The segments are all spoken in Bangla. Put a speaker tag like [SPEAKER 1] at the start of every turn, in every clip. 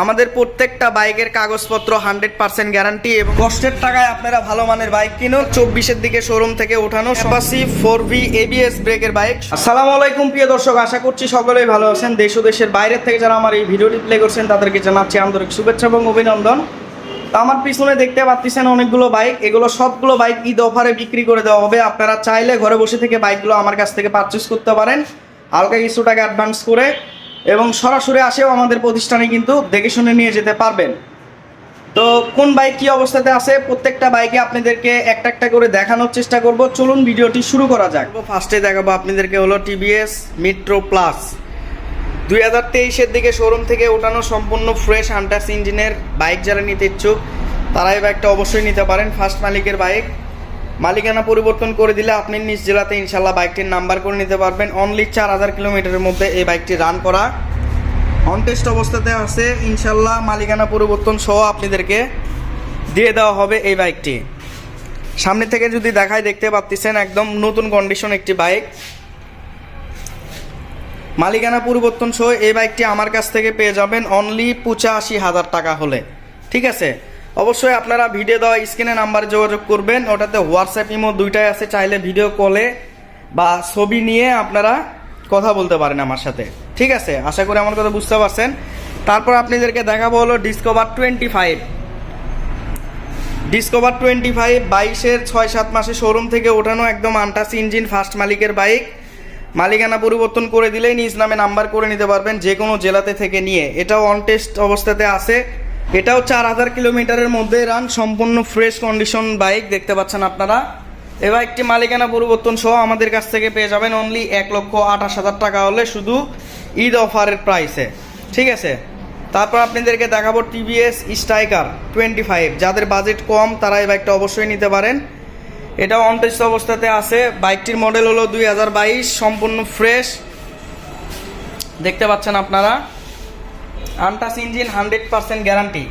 [SPEAKER 1] আমাদের প্রত্যেকটা বাইকের কাগজপত্র হান্ড্রেড পার্সেন্ট গ্যারান্টি এবং কষ্টের টাকায় আপনারা ভালো মানের বাইক কিনুন। চব্বিশের দিকে শোরুম থেকে ওঠানো সবাসি ফোর ভি এবিএস ব্রেকের বাইক আসসালামু আলাইকুম, প্রিয় দর্শক, আশা করছি সকলেই ভালো আছেন। দেশ দেশের বাইরের থেকে যারা আমার এই ভিডিওটি প্লে করছেন, তাদেরকে জানাচ্ছি আন্তরিক শুভেচ্ছা এবং অভিনন্দন। তো আমার পিছনে দেখতে পাচ্ছেন অনেকগুলো বাইক এগুলো সবগুলো বাইক ঈদ অফারে বিক্রি করে দেওয়া হবে। আপনারা চাইলে ঘরে বসে থেকে বাইকগুলো আমার কাছ থেকে পারচেস করতে পারেন। হালকা কিছু টাকা অ্যাডভান্স করে এবং সরাসরি আসেও আমাদের প্রতিষ্ঠানে কিন্তু দেখে শুনে নিয়ে যেতে পারবেন। তো কোন বাইক কি অবস্থাতে আছে? প্রত্যেকটা বাইকে আপনাদেরকে একটা একটা করে দেখানোর চেষ্টা করব। চলুন ভিডিওটি শুরু করা যাক। ফার্স্টে দেখাবো আপনাদেরকে হলো টিভিএস মিট্রো প্লাস দুই হাজার তেইশের দিকে শোরুম থেকে ওঠানো সম্পূর্ণ ফ্রেশ আন্টাস ইঞ্জিনের বাইক যারা নিতে ইচ্ছুক তারা এই বাইকটা অবশ্যই নিতে পারেন। ফার্স্ট মালিকের বাইক। মালিকানা পরিবর্তন করে দিলে আপনি নিজ জেলাতে ইনশাল্লাহ বাইকটির নাম্বার করে নিতে পারবেন। অনলি চার হাজার কিলোমিটারের মধ্যে এই বাইকটি রান করা। অনটেস্ট অবস্থাতে আছে ইনশাল্লাহ মালিকানা পরিবর্তন সহ আপনাদেরকে দিয়ে দেওয়া হবে এই বাইকটি। সামনে থেকে যদি দেখায় দেখতে পাচ্ছেন, একদম নতুন কন্ডিশন একটি বাইক। মালিকানা পরিবর্তন সহ এই বাইকটি আমার কাছ থেকে পেয়ে যাবেন। অনলি পঁচাশি হাজার টাকা হলে। ঠিক আছে? অবশ্যই আপনারা ভিডিও দেওয়া স্ক্রিনে নাম্বারে যোগাযোগ করবেন। ওটাতে হোয়াটসঅ্যাপ ইমো দুইটাই আছে, চাইলে ভিডিও কলে বা ছবি নিয়ে আপনারা কথা বলতে পারেন আমার সাথে। ঠিক আছে? আশা করি আমার কথা বুঝতে পারছেন। তারপর আপনাদেরকে দেখাবো হলো Discover twenty five Discover twenty five বাইশের ছয় সাত মাসে শোরুম থেকে ওঠানো একদম আন্টাস ইঞ্জিন ফার্স্ট মালিকের বাইক মালিকানা পরিবর্তন করে দিলেই নিজ নামে নাম্বার করে নিতে পারবেন যে কোনো জেলাতে থেকে নিয়ে। এটাও অন টেস্ট অবস্থাতে আছে। এটাও চার হাজার কিলোমিটারের মধ্যে রান সম্পূর্ণ ফ্রেশ কন্ডিশন বাইক দেখতে পাচ্ছেন আপনারা। এ বাইকটি মালিকানা পরিবর্তন সহ আমাদের কাছ থেকে পেয়ে যাবেন অনলি এক লক্ষ আঠাশ হাজার টাকা হলে শুধু ঈদ অফারের প্রাইসে ঠিক আছে? তারপর আপনাদেরকে দেখাবো টিভিএস স্ট্রাইকার টোয়েন্টি ফাইভ যাদের বাজেট কম, তারা এই বাইকটা অবশ্যই নিতে পারেন। এটাও অনটেস্ট অবস্থাতে আছে। বাইকটির মডেল হলো দুই হাজার বাইশ, সম্পূর্ণ ফ্রেশ দেখতে পাচ্ছেন আপনারা। Untouched engine hundred percent guarantee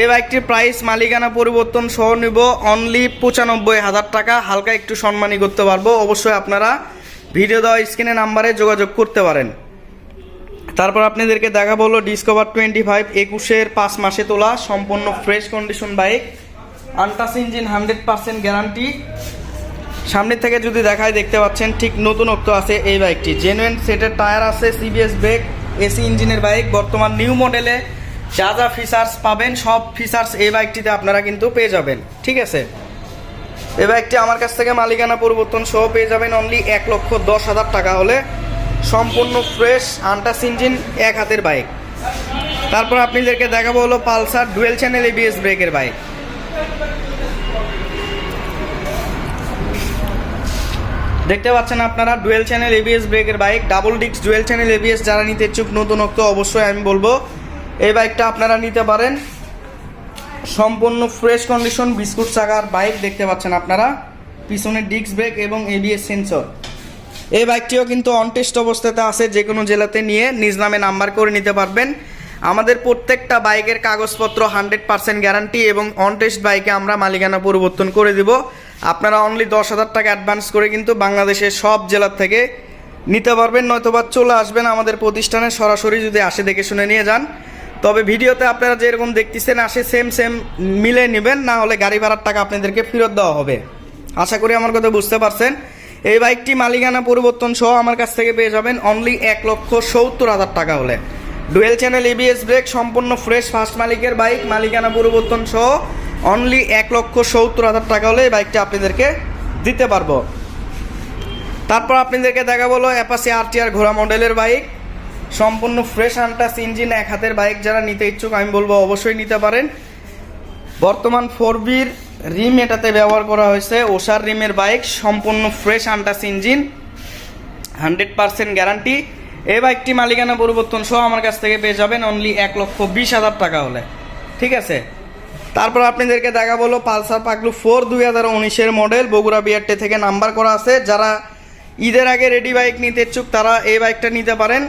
[SPEAKER 1] এই বাইকটির প্রাইস মালিকানা পরিবর্তন সহ নিব অনলি পঁচানব্বই হাজার টাকা। হালকা একটু সম্মানী করতে পারব। অবশ্যই আপনারা ভিডিও দেওয়া স্ক্রিনে নাম্বারে যোগাযোগ করতে পারেন। তারপর আপনাদেরকে দেখা হলো ডিসকভার টোয়েন্টি ফাইভ একুশের পাঁচ মাসে তোলা সম্পূর্ণ fresh condition bike untouched engine hundred percent guarantee সামনের থেকে যদি দেখায় দেখতে পাচ্ছেন, ঠিক নতুনত্ব আছে এই বাইকটি। জেনুইন সেটের টায়ার আছে সিবিএস ব্রেক এসি ইঞ্জিনের বাইক, বর্তমান নিউ মডেলে যা যা ফিচার্স পাবেন, সব ফিচার্স এই বাইকটিতে আপনারা কিন্তু পেয়ে যাবেন, ঠিক আছে? এই বাইকটি আমার কাছ থেকে মালিকানা পরিবর্তন সহ পেয়ে যাবেন অনলি এক লক্ষ দশ হাজার টাকা হলে। সম্পূর্ণ ফ্রেশ আনটাস ইঞ্জিন এক হাতের বাইক। তারপর আপনাদেরকে দেখাবো হলো পালসার ডুয়েল চ্যানেল এবিএস ব্রেকের বাইক। দেখতে পাচ্ছেন আপনারা, ডুয়েল চ্যানেল এবিএস ব্রেকের বাইক, ডাবল ডিক্স ডুয়েল চ্যানেল এবিএস যারা নিতে ইচ্ছুক নতুনত্ব অবশ্যই আমি বলব, এই বাইকটা আপনারা নিতে পারেন। সম্পূর্ণ ফ্রেশ কন্ডিশন, বিস্কুট চাকার বাইক দেখতে পাচ্ছেন আপনারা, পিছনে ডিস্ক ব্রেক এবং এবিএস সেন্সর এই বাইকটিও কিন্তু অনটেস্ট অবস্থাতে আছে যে কোনো জেলাতে নিয়ে নিজ নামে নাম্বার করে নিতে পারবেন। আমাদের প্রত্যেকটা বাইকের কাগজপত্র হান্ড্রেড পার্সেন্ট গ্যারান্টি এবং অনটেস্ট বাইকে আমরা মালিকানা পরিবর্তন করে দিব। আপনারা অনলি দশ হাজার টাকা অ্যাডভান্স করে কিন্তু বাংলাদেশের সব জেলার থেকে নিতে পারবেন, নয়তোবা চলে আসবেন আমাদের প্রতিষ্ঠানে সরাসরি যদি আসে দেখে শুনে নিয়ে যান। তবে ভিডিওতে আপনারা যেরকম দেখতেছেন, আসে সেম সেম মিলে নেবেন, না হলে গাড়ি ভাড়ার টাকা আপনাদেরকে ফেরত দেওয়া হবে। আশা করি আমার কথা বুঝতে পারছেন। এই বাইকটি মালিকানা পরিবর্তন সহ আমার কাছ থেকে পেয়ে যাবেন অনলি এক লক্ষ সত্তর হাজার টাকা হলে। ডুয়েল চ্যানেল এবিএস ব্রেক সম্পূর্ণ ফ্রেশ ফার্স্ট মালিকের বাইক, মালিকানা পরিবর্তন সহ অনলি এক লক্ষ সত্তর হাজার টাকা হলে এই বাইকটা আপনাদেরকে দিতে পারব। তারপর আপনাদেরকে দেখা বলো অ্যাপাসি আরটিআর ঘোড়া মডেলের বাইক। সম্পূর্ণ ফ্রেশ আনটাস ইঞ্জিন এক হাতের বাইক যারা নিতে ইচ্ছুক, আমি বলব অবশ্যই নিতে পারেন। বর্তমান ফোর বির রিম এটাতে ব্যবহার করা হয়েছে, ওষার রিমের বাইক, সম্পূর্ণ fresh untouched engine hundred percent guarantee এই বাইকটি মালিকানা পরিবর্তন সহ আমার কাছ থেকে পেয়ে যাবেন অনলি এক লক্ষ বিশ হাজার টাকা হলে। ঠিক আছে? তারপর আপনাদেরকে দেখা বলো পালসার পাগলু ফোর দুই হাজার উনিশের মডেল, বগুড়া বিআরটে থেকে নাম্বার করা আছে। যারা ঈদের আগে রেডি বাইক নিতে ইচ্ছুক, তারা এই বাইকটা নিতে পারেন।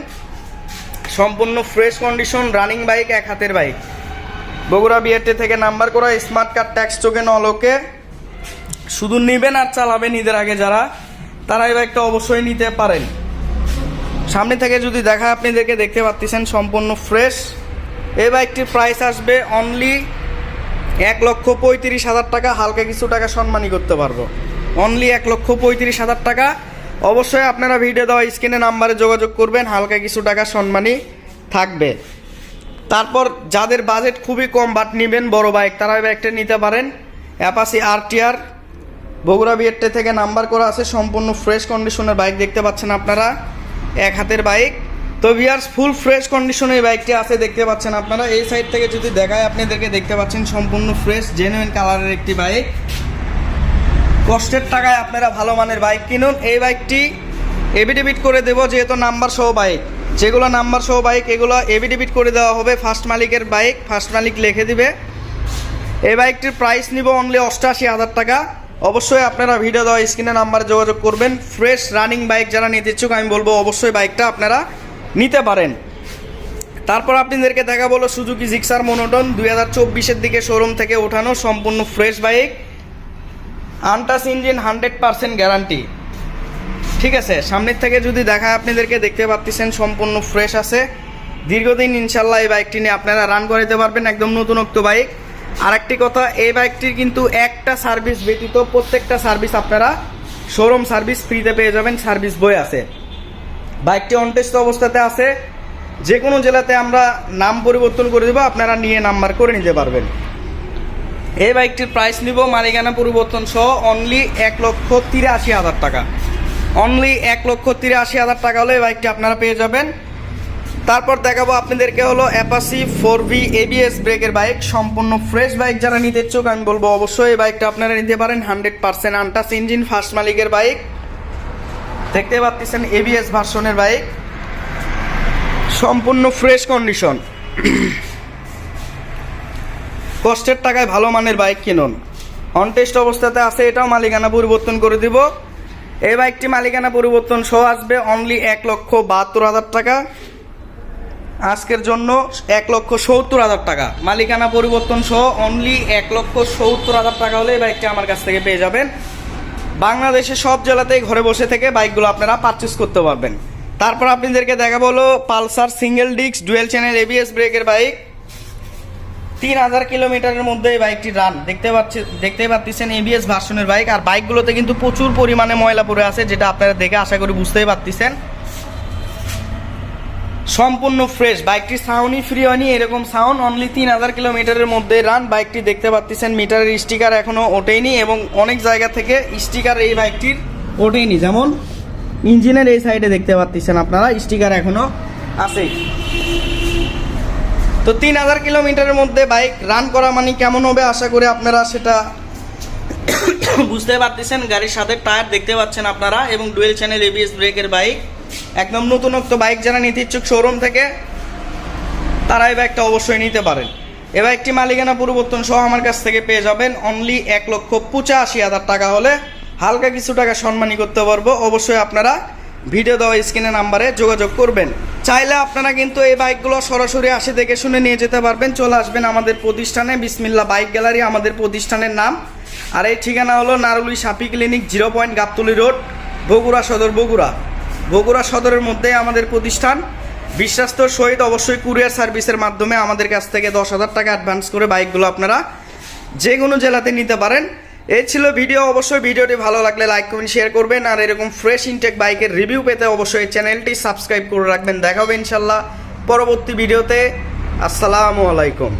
[SPEAKER 1] সম্পূর্ণ ফ্রেশ কন্ডিশন রানিং বাইক এক হাতের বাইক বগুড়া বিআরটে থেকে নাম্বার করা স্মার্ট কার্ড ট্যাক্স চোখে অলোকে শুধু নেবেন আর চালাবেন ঈদের আগে যারা, তারা এই বাইকটা অবশ্যই নিতে পারেন। সামনে থেকে যদি দেখা, আপনাদেরকে দেখতে পাচ্ছেন সম্পূর্ণ ফ্রেশ এই বাইকটির প্রাইস আসবে অনলি এক লক্ষ পঁয়ত্রিশ হাজার টাকা, হালকা কিছু টাকা সম্মানী করতে পারব। অনলি এক লক্ষ পঁয়ত্রিশ হাজার টাকা। অবশ্যই আপনারা ভিডিও দেওয়া স্ক্রিনে নাম্বারে যোগাযোগ করবেন, হালকা কিছু টাকা সম্মানী থাকবে। তারপর যাদের বাজেট খুবই কম বাট নেবেন, বড় বাইক তারা বাইকটা নিতে পারেন। অ্যাপাসি আর টিআর বগুড়া বিয়েরটে থেকে নাম্বার করা আছে, সম্পূর্ণ ফ্রেশ কন্ডিশনের বাইক দেখতে পাচ্ছেন আপনারা। এক হাতের বাইক তো ভিয়ার্স ফুল ফ্রেশ কন্ডিশনে এই বাইকটি আছে, দেখতে পাচ্ছেন আপনারা। এই সাইড থেকে যদি দেখায়, আপনাদেরকে দেখতে পাচ্ছেন সম্পূর্ণ ফ্রেশ জেনুইন কালারের একটি বাইক কষ্টের টাকায় আপনারা ভালো মানের বাইক কিনুন। এই বাইকটি এভিডেভিট করে দেবো, যেহেতু নাম্বার সহ বাইক যেগুলো নাম্বার সহ বাইক এগুলো এভিডেভিট করে দেওয়া হবে। ফার্স্ট মালিকের বাইক ফার্স্ট মালিক লিখে দিবে। এই বাইকটির প্রাইস নিব অনলি অষ্টাশি হাজার টাকা। অবশ্যই আপনারা ভিডিও দেওয়া স্ক্রিনে নাম্বারে যোগাযোগ করবেন। ফ্রেশ রানিং বাইক যারা নিতে ইচ্ছুক, আমি বলব অবশ্যই বাইকটা আপনারা নিতে পারেন। তারপর আপনাদেরকে দেখা বলো সুজুকি জিক্সার মনোটন দুই হাজার চব্বিশের দিকে শোরুম থেকে ওঠানো সম্পূর্ণ fresh bike. Untouched engine hundred percent guarantee. ঠিক আছে, সামনের থেকে যদি দেখা আপনাদেরকে, দেখতে পাচ্ছেন সম্পূর্ণ ফ্রেশ আছে। দীর্ঘদিন ইনশাল্লাহ এই বাইকটি নিয়ে আপনারা রান করাতে পারবেন, একদম নতুনত্ব বাইক। আরেকটি কথা, এই বাইকটির কিন্তু একটা সার্ভিস ব্যতীত প্রত্যেকটা সার্ভিস আপনারা শোরুম সার্ভিস ফ্রিতে পেয়ে যাবেন, সার্ভিস বই আছে। বাইকটি অনটেস্ট অবস্থাতে আছে যে কোনো জেলাতে আমরা নাম পরিবর্তন করে দেবো, আপনারা নিয়ে নাম্বার করে নিতে পারবেন। এই বাইকটির প্রাইস নিব, মালিকানা পরিবর্তন সহ অনলি এক লক্ষ তিরাশি হাজার টাকা। অনলি এক লক্ষ তিরাশি হাজার টাকা হলে এই বাইকটি আপনারা পেয়ে যাবেন। তারপর দেখাবো আপনাদেরকে হলো অ্যাপাসি ফোর ভি এবিএস ব্রেকের বাইক সম্পূর্ণ ফ্রেশ বাইক যারা নিতে ইচ্ছুক, আমি বলব অবশ্যই এই বাইকটা আপনারা নিতে পারেন। Hundred percent untouched engine first মালিকের বাইক দেখতে পাচ্ছেন এবিএস ভার্সনের বাইক। সম্পূর্ণ ফ্রেশ কন্ডিশন কষ্টের টাকায় ভালো মানের বাইক কিনুন। অনটেস্ট অবস্থাতে আছে, এটাও মালিকানা পরিবর্তন করে দিব। এই বাইকটি মালিকানা পরিবর্তন সহ আসবে অনলি এক লক্ষ বাহাত্তর হাজার টাকা। আজকের জন্য এক লক্ষ সত্তর হাজার টাকা। মালিকানা পরিবর্তন সহ অনলি এক লক্ষ সত্তর হাজার টাকা হলে এই বাইকটি আমার কাছ থেকে পেয়ে যাবেন। বাংলাদেশের সব জেলাতেই ঘরে বসে থেকে বাইকগুলো আপনারা পারচেস করতে পারবেন। তারপর আপনাদেরকে দেখাবো হলো Pulsar single disc dual channel ABS ব্রেকের বাইক তিন হাজার কিলোমিটারের মধ্যে এই বাইকটি রান দেখতে পাচ্ছি দেখতে পাচ্ছেন এবিএস ভার্সনের বাইক আর বাইকগুলোতে কিন্তু প্রচুর পরিমাণে ময়লা পড়ে আছে, যেটা আপনারা দেখে আশা করি বুঝতেই পারতেছেন। সম্পূর্ণ ফ্রেশ বাইকটি সাউন্ডই ফ্রি হয়নি, এরকম সাউন্ড অনলি তিন হাজার কিলোমিটারের মধ্যে রান বাইকটি দেখতে পাচ্ছেন মিটারের স্টিকার এখনও ওঠেনি এবং অনেক জায়গা থেকে স্টিকার এই বাইকটির ওঠেনি। যেমন ইঞ্জিনের এই সাইডে দেখতে পাচ্ছেন আপনারা স্টিকার এখনও আছে। তো তিন হাজার কিলোমিটারের মধ্যে বাইক রান করা মানে কেমন হবে আশা করি আপনারা সেটা বুঝতে পারতেছেন। গাড়ির সাথে টায়ার দেখতে পাচ্ছেন আপনারা এবং ডুয়েল চ্যানেল এবিএস ব্রেকের বাইক একদম নতুনত্ব বাইক যারা নিতে ইচ্ছুক শোরুম থেকে তারা এই বাইকটা অবশ্যই নিতে পারেন। এ বাইকটি মালিকানা পরিবর্তন সহ আমার কাছ থেকে পেয়ে যাবেন অনলি এক লক্ষ পঁচাশি হাজার টাকা হলে হালকা কিছু টাকা সম্মানী করতে পারব। অবশ্যই আপনারা ভিডিও দেওয়া স্ক্রিনে নাম্বারে যোগাযোগ করবেন। চাইলে আপনারা কিন্তু এই বাইকগুলো সরাসরি আসে দেখে শুনে নিয়ে যেতে পারবেন। চলে আসবেন আমাদের প্রতিষ্ঠানে বিসমিল্লা বাইক গ্যালারি, আমাদের প্রতিষ্ঠানের নাম। আর এই ঠিকানা হলো নারুলি সাপি clinic, zero point Gabtali road, Bogura Sadar Bogura. Bogura সদরের মধ্যেই আমাদের প্রতিষ্ঠান। বিশ্বাস্ত সহিত অবশ্যই কুরিয়ার সার্ভিসের মাধ্যমে আমাদের কাছ থেকে দশ হাজার টাকা অ্যাডভান্স করে বাইকগুলো আপনারা যে কোনো জেলাতে নিতে পারেন। এই ছিল ভিডিও। অবশ্যই ভিডিওটি ভালো লাগলে লাইক কমেন্ট শেয়ার করবেন। আর এরকম ফ্রেশ ইনটেক বাইকের রিভিউ পেতে অবশ্যই চ্যানেলটি সাবস্ক্রাইব করে রাখবেন। দেখা ইনশাল্লাহ পরবর্তী ভিডিওতে। আসসালামু আলাইকুম।